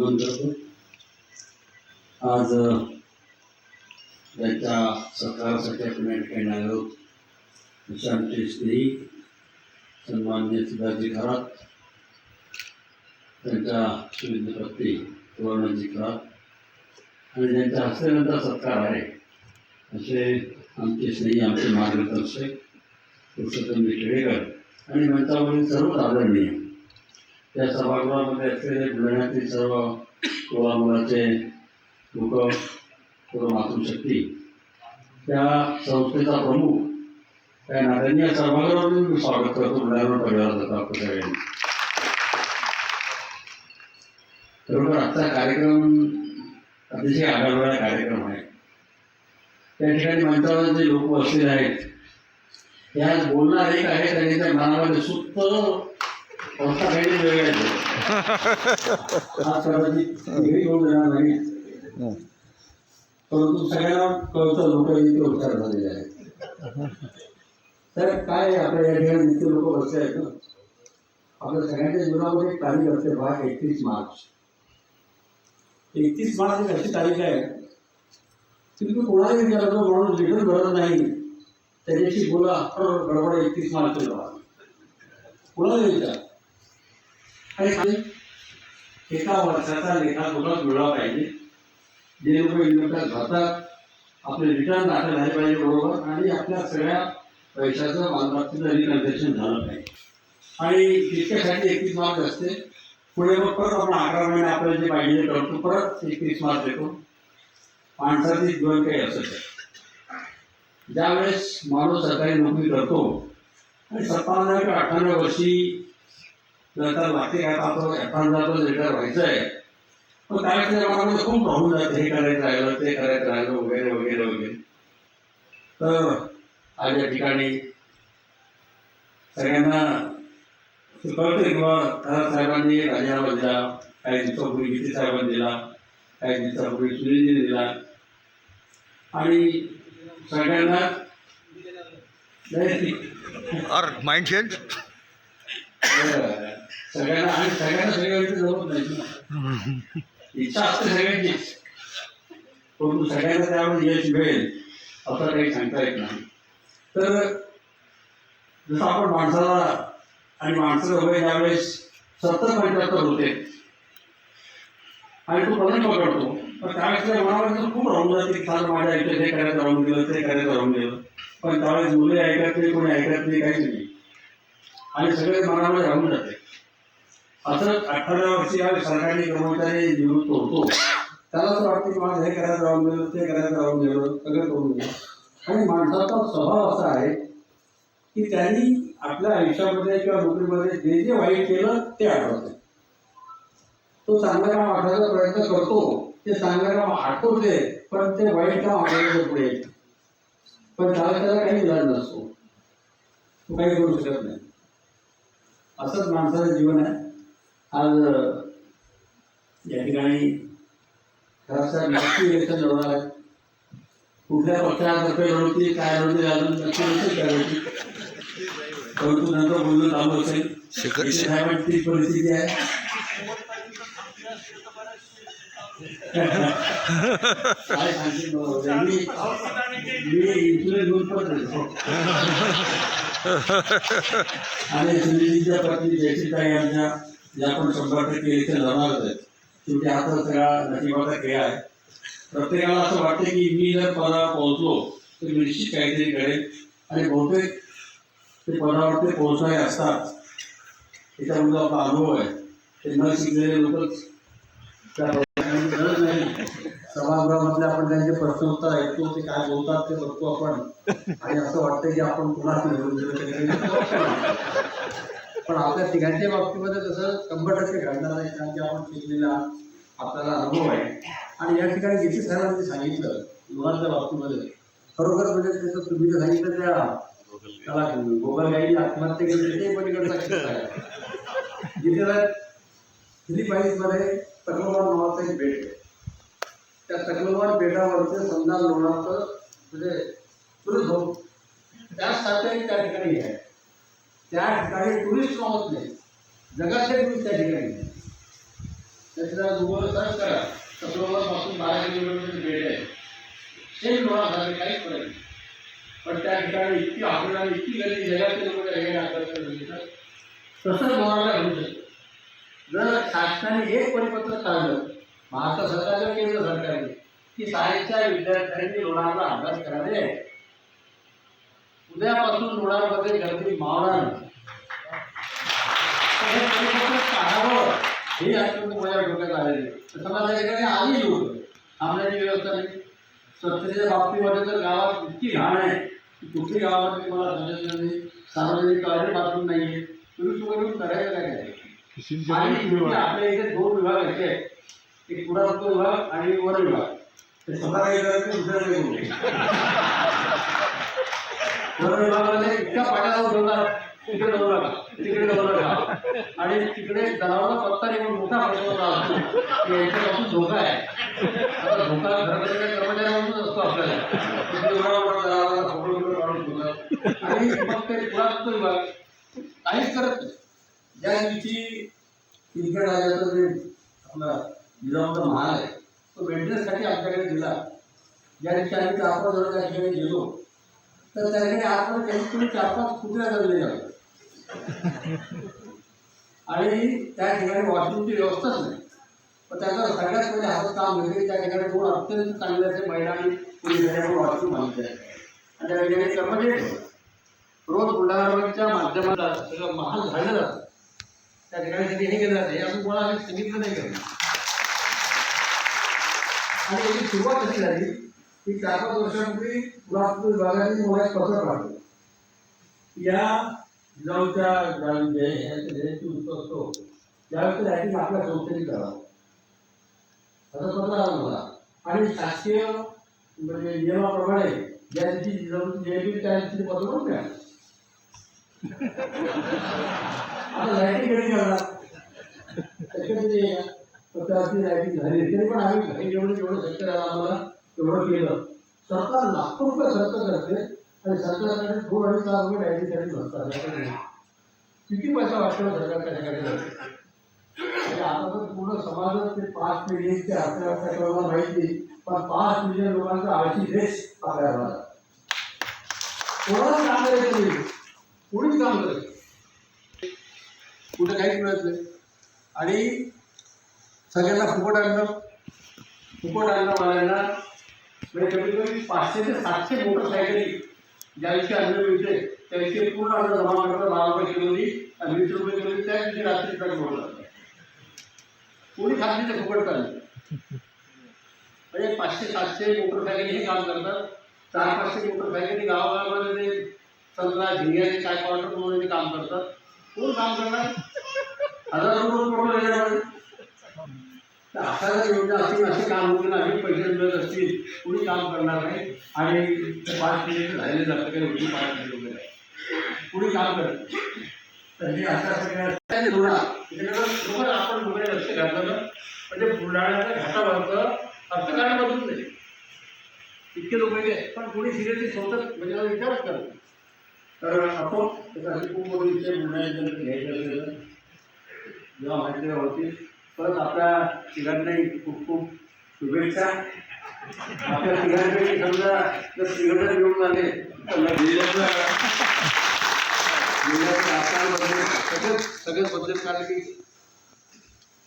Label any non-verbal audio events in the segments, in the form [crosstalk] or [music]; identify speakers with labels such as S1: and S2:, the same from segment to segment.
S1: वंदन करतो. आज अ, त्यांच्या सत्कारासाठी आपण या ठिकाणी आलो आहोत. आमचे स्नेही सन्मान्य सिद्धार्थी खरात त्यांच्या सुविधेपत्नी सुवर्णजी खरात आणि त्यांच्या हस्ते त्यांचा सत्कार आहे. असे आमचे स्नेही आमचे मार्गदर्शक पुरुषोत्तम खेडेकर आणि मंचावरील सर्व आदरणीय त्या सभागृहामध्ये असलेले बुलढाण्यातील सर्व सोळा मुलाचे लोक किंवा मातृशक्ती त्या संस्थेचा प्रमुख त्या नात्याने या सभागृहामध्ये मी स्वागत करतो. बुलढाणा परिवाराचा आपल्या सगळ्यांनी. बरोबर आजचा कार्यक्रम अतिशय आगळवेळा कार्यक्रम आहे. त्या ठिकाणी मंचावर जे लोक बसलेले आहेत. त्यात बोलणार एक आहे आणि त्या मनामध्ये सुप्त परंतु सगळ्यांना लोक इथे उपचार झालेले आहेत तर काय आपल्या या ठिकाणी लोक बसले आहेत ना आपल्या सगळ्यांच्या जीवनामध्ये तारीख असते बघा एकतीस मार्च एकतीस मार्च एक अशी तारीख आहे तुम्ही कोणालाही विचारलं तो माणूस लिटर भरत नाही त्याच्याशी बोला तर गडबड एकतीस मार्च कोणाला विचार? एका वर्षाचा लेखा तुला मिळाला पाहिजे. जे लोक इन्व्हेस्टर घातात आपले रिटर्न दाखल झाले पाहिजे बरोबर आणि आपल्या सगळ्या पैशाचं मालमत्तेचं रिकन्झेक्शन झालं पाहिजे. आणि जितक्यासाठी एकतीस मार्च असते. पुढे मग परत आपण अकरा महिने आपल्याला जे पाहिजे करतो. परत एकतीस मार्च देतो माणसाची जीवन काही असत ज्यावेळेस माणूस सरकारी नोकरी करतो आणि सत्तावन्न किंवा अठ्ठावन्न वर्षी नंतर लागते काय आपण अठ्ठावन्न रिटायर व्हायचं आहे मग त्यावेळेस त्या मनामध्ये खूप प्रॉब्लेम जाते? हे करायचं राहिलं ते करायचं राहिलं वगैरे वगैरे वगैरे. तर आज या ठिकाणी सगळ्यांना कळतं किंवा खरा साहेबांनी राजीनामा दिला काही दिवसापूर्वी गीते साहेबांनी दिला काही दिवसापूर्वी सुनीलजीने दिला. आणि सगळ्यांना
S2: माइंड चेंज
S1: सगळ्यांना आणि सगळ्यांना सगळ्यांची जरूरत नाही. इच्छा असते सगळ्यांचीच परंतु सगळ्यांना त्यावेळेस यश मिळेल असं काही सांगता येत नाही. तर जसं आपण माणसाला आणि माणसाचं वय ज्यावेळेस सत्तर पंच्याहत्तर होते आणि तो पदन पकडतो पण त्यावेळेस मनावर मनामध्ये खूप राहून जाते काल माझ्या आयुष्यात हे करायचं राहून गेलं ते करायचं राहून गेलं. पण त्यावेळेस मुले ऐकत नाही कोणी ऐकत नाही काहीच नाही. आणि सगळे मनामध्ये राहून जाते. असं अठरा वर्षी या सरकारी कर्मचारी निवृत्त होतो त्याला असं वाटतं की माझं हे करायला जाऊन गेलो ते करायला जाऊन गेलो सगळं करून गेलो. आणि माणसाचा स्वभाव असा आहे की त्यांनी आपल्या आयुष्यामध्ये किंवा नोकरीमध्ये जे जे वाईट केलं ते आठवते तो चांगलं काम आठवायचा प्रयत्न करतो ते चांगलं काम आठवते पण ते वाईट काम आठवायचं पुढे पण त्याला त्याला काही इलाज नसतो. तो काही करू शकत नाही. असंच माणसाचं जीवन आहे. आज या ठिकाणी खरंच नक्की इलेक्शन लढवणार आहे कुठल्या पक्षातर्फे लढवतील काय लढवतील अजून नक्की करायची परंतु नंतर बोलणं चालू असेल साहेबांची परिस्थिती आहे काय. मी घेऊन पण. [laughs] आणि सुनीलजीच्या पत्नी जयश्रीताई यांच्या ज्या आपण शंभर टक्के इलेक्शन लढणारच आहेत. शेवटी हा तर सगळा नशिबाचा खेळ आहे. प्रत्येकाला असं वाटतं की मी जर पदावर पोहोचलो तर मी निश्चित काहीतरी करेल आणि बहुतेक ते पदावर ते पोहोचणारे असतात. त्याच्यामध्ये आपला अनुभव आहे. ते न शिकलेले लोकच गरज नाही. सभागृहामध्ये आपण त्यांचे प्रश्न उत्तर ऐकतो ते काय बोलतात ते बघतो आपण. आणि असं वाटतं की आपण कुणाला पण आपल्या तिघांच्या बाबतीमध्ये तसं शंभर टक्के घडणार नाही कारण की आपण शिकलेला आपल्याला अनुभव आहे. आणि या ठिकाणी गीते सरांनी सांगितलं मुलांच्या बाबतीमध्ये. खरोखर म्हणजे त्याचं तुम्ही जे सांगितलं त्या त्याला गोगलगाई आत्महत्या केली ते पलीकडचा किस्सा आहे. गीते फिलिपाईन्समध्ये तकलोबार नावाचं एक बेट आहे. त्या तकलोबार बेटावरचं समजा लोणाचं म्हणजे टुरिस्ट होम त्यासाठी त्या ठिकाणी आहे. त्या ठिकाणी टुरिस्ट नावत नाही. जगातले टुरिस्ट त्या ठिकाणी त्याच्या गुगल सर्च करा. पासून बारा किलोमीटरची बेट आहे सेम लोणासाठी काहीच फरक नाही. पण त्या ठिकाणी इतकी आपल्याला इतकी गर्दी जगातले लोक हे आकर्षण घेतात. तसंच लोणाला घडू शकतं. जर शासनाने एक परिपत्र काढलं महाराष्ट्र सरकारच्या केंद्र सरकारने की शाळेच्या विद्यार्थ्यांनी लोणारला अभ्यास करावे उद्यापासून लोणारमध्ये गर्दी मावणार हे काढावं. हे अत्यंत माझ्या डोक्यात आलेले तर समाजाच्या ठिकाणी आली लोक थांबण्याची व्यवस्था नाही. स्वच्छतेच्या बाबतीमध्ये तर गावात इतकी घाण आहे की कुठली गावामध्ये मला समजलं नाही. सार्वजनिक टॉयलेट बाथरूम नाही आहे तुम्ही तुम्ही करायचं? काय काय आणि आपल्या इथे दोन विभाग असे आहेत. एक पुरातत्व विभाग आणि वन विभाग. ते स्वतः काही करायचं दुसरं काही धरण नये. विभागामध्ये इतक्या पाण्याला उठवतात तिकडे जाऊ नका. तिकडे जाऊ नका. आणि तिकडे जनावरांना पत्ता नाही मोठा प्रश्न असतो की धोका आहे. आता धोका घरामध्ये काही कर्मचाऱ्यांपासून असतो आपल्याला. तिकडे एवढा मोठा जनावराला फोटो बिटो काढून ठेवतात. आणि मग ते विभाग काहीच करत नाही. ज्या दिवशी क्रिकेट जे आपला महाल आहे तो मेंटेनन्ससाठी आमच्याकडे दिला ज्या दिवशी आम्ही जण त्या ठिकाणी गेलो. तर त्या ठिकाणी आपण कमीत कमी चार पाच कुत्र्या जगले आणि त्या ठिकाणी वॉशरूमची व्यवस्थाच नाही. पण त्याचा सगळ्यात पहिले हातात काम घेतले त्या ठिकाणी दोन अत्यंत चांगले असे मैदानी पोलिसांनी वॉशरूम बांधले आणि त्या ठिकाणी कर्मचारी रोज बुलढाणाच्या माध्यमाला सगळं महाल झालं जातं त्या ठिकाणी त्यांनी हे केलं जातं हे कोणाला आम्ही सांगितलं नाही केलं आणि याची सुरुवात कशी झाली? की चार पाच वर्षापूर्वी पुरातत्व विभागाने मुळात पत्र काढलं. या जिजाऊच्या ज्यावेळी जय- ह्याचा जयंती उत्सव असतो त्यावेळेस रायटिंग आपल्या संस्थेने करावं. असं पत्र आलं मला आणि शासकीय म्हणजे नियमाप्रमाणे ज्या दिवशी जिजाऊची जयंती त्या दिवशी ते पत्र पण मिळालं आता लाईटिंग कधी करणार? त्याच्यामध्ये प्रकारची लाईटिंग झाली. तरी पण आम्ही घरी जेवढं जेवढं शक्य आम्हाला एवढं केलं. सरकार लाखो रुपये खर्च करते आणि सरकारकडे दोन अडीच लाख रुपये लाईटिंगसाठी नसतात किती पैसा वाटतो सरकार त्याच्याकडे? जाते आता तर पूर्ण समाजात ते पाच मिलियन ते आपल्या आपल्याला माहिती पण पाच मिलियन लोकांचा आळशी देश आपल्याला आला. कोणाला काम करायचं नाही? कोणीच काम करत कुठं काहीच मिळत नाही. आणि सगळ्यांना फुकट आणलं फुकट आणलं वाल्यांना म्हणजे कमीत कमी पाचशे ते सातशे मोटरसायकली ज्या दिवशी अन्न मिळते त्या दिवशी पूर्ण अन्न जमा करतात बारा रुपये किलोनी आणि वीस रुपये किलोनी त्या दिवशी रात्री पॅक मोडतात. कोणी खाल्ली ते फुकट चालली म्हणजे पाचशे सातशे मोटरसायकली हे काम करतात. चार पाचशे मोटरसायकली गावागावामध्ये ते संत्रा झिंग्याचे काय क्वार्टर म्हणून ते काम करतात. कोण काम करणार? हजार रुपये प्रॉब्लेम योजना असतील असे काम होते ना पैसे मिळत असतील कोणी काम करणार नाही. आणि पाच मिनिट राहिले जातं काही होती पाच मिनिट वगैरे. कोणी काम करत तर हे अशा सगळ्या काय त्याच्याकडं आपण वगैरे लक्ष घातलं ना म्हणजे बुलढाण्याच्या घाटावरचं अर्थकारण बदलून नाही. इतके लोक वेगळे पण कोणी सिरियसली स्वतः म्हणजे त्याचा विचारच करत नाही. तर आपण त्याच्यासाठी खूप मोठे विषय बुलढाण्याच्या घ्यायचं जेव्हा माहिती होती परत आपल्या तिघांनाही खूप खूप शुभेच्छा. आपल्या तिघांपैकी समजा जर तिघं निवडून आले तर मग जिल्ह्यातलं सगळंच सगळंच बदल कारण की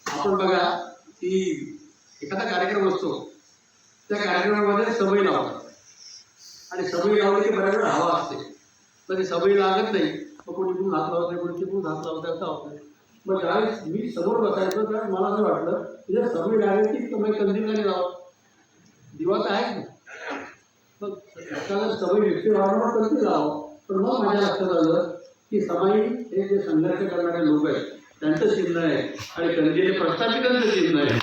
S1: आपण बघा की एखादा कार्यक्रम असतो. त्या कार्यक्रमामध्ये सवयी लावतात आणि सवयी लावली की बऱ्याच हवा असते. तर ती सवयी लागत नाही. मग कोणी पण हात लावत नाही कोणी तिकडून हात लावत असं होत नाही मग ज्यावेळेस मी समोर बसायचो त्यावेळेस मला असं वाटलं की जर सवयी लागली की तुम्ही लावा दिवा तर आहेच ना मग एखादा सवय व्यक्ती वारंवार कंदी लावा पण मग माझ्या लक्षात आलं की समाई हे जे संघर्ष करणारे लोक आहेत त्यांचं चिन्ह आहे आणि कंदीले प्रस्थापितांचं चिन्ह आहे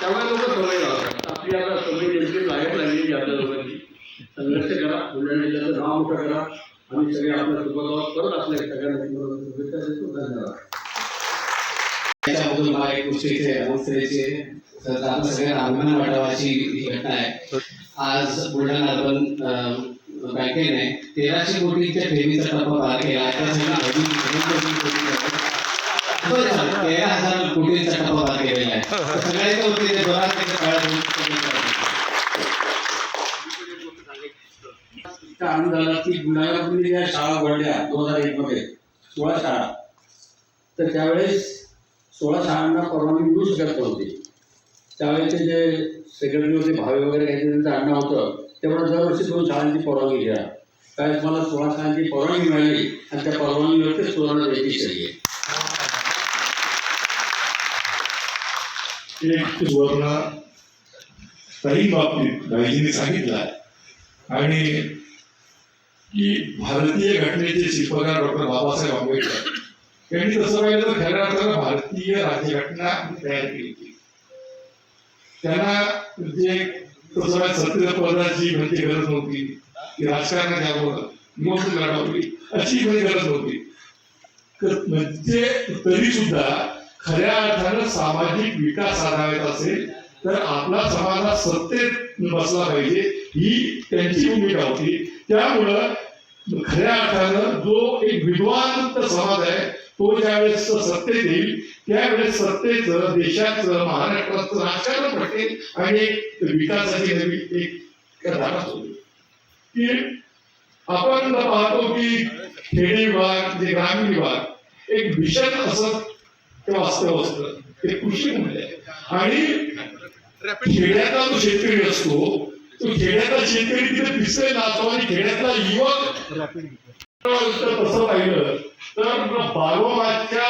S1: त्यामुळे लोक सवय लावतात आपली आता सवय नेमकी लागत लागलेली आपल्या लोकांची संघर्ष करा बुलढाणा जिल्ह्याचं नाव मोठं करा. आम्ही सगळे आपल्या सुखगावात परत आपल्या सगळ्यांना शुभेच्छा धन्यवाद.
S3: त्याच्याबद्दल मला एक गोष्ट इथे अनाउन्स करायची आहे. तर आपण सगळ्यांना अभिमान वाटावा अशी ही घटना आहे. आज बुलढाणा अर्बन बँकेने तेराशे कोटीच्या ठेवीचा टप्पा पार केला. त्यासाठी तेरा हजार कोटींचा टप्पा पार केलेला आहे. सगळ्यांच्या वतीने जोरात
S1: इतका आनंद झाला की बुलढाण्यामध्ये ज्या शाळा उघडल्या दोन हजार एक मध्ये. सोळा शाळा. तर त्यावेळेस सोळा शाळांना परवानगी मिळू शकत नव्हती. त्यावेळेचे जे सेक्रेटरी होते भावे वगैरे काही त्यांचं आणणं होतं तेवढं दरवर्षी दोन शाळांची परवानगी घ्या. त्यावेळेस मला सोळा शाळांची परवानगी मिळाली आणि त्या परवानगीवरती सुवर्ण द्यायची शैली आहे.
S4: एक सुवर्ण काही बाबतीत गाईजींनी सांगितलं आणि की भारतीय घटनेचे शिल्पकार डॉक्टर बाबासाहेब आंबेडकर यांनी तसं पाहिलं तर खऱ्या अर्थानं भारतीय राज्यघटना तयार केली. होती. त्यांना जे तसं सत्य पदाची म्हणजे गरज नव्हती. की राजकारणात यावं निवडणूक लढवली अशी म्हणजे गरज नव्हती. तर म्हणजे तरी सुद्धा खऱ्या अर्थानं सामाजिक विकास साधावायचा असेल तर आपला समाज हा सत्तेत बसला पाहिजे ही त्यांची भूमिका होती. त्यामुळं खऱ्या अर्थानं जो एक विद्वान समाज आहे तो ज्यावेळेस सत्तेत येईल त्यावेळेस सत्तेचं देशाचं महाराष्ट्राचं राजकारण पटेल आणि एक विकासाची नवी एक धारा होईल की आपण पाहतो की खेडे विभाग जे ग्रामीण विभाग एक मिशन असं ते वास्तव असतं. ते कृषी मूल्य आहे. आणि खेड्यातला जो शेतकरी असतो खेड्यातला शेतकरी तिथे दिसलेला असतो आणि खेड्यातला युवक. तसं पाहिलं तर बारोबाच्या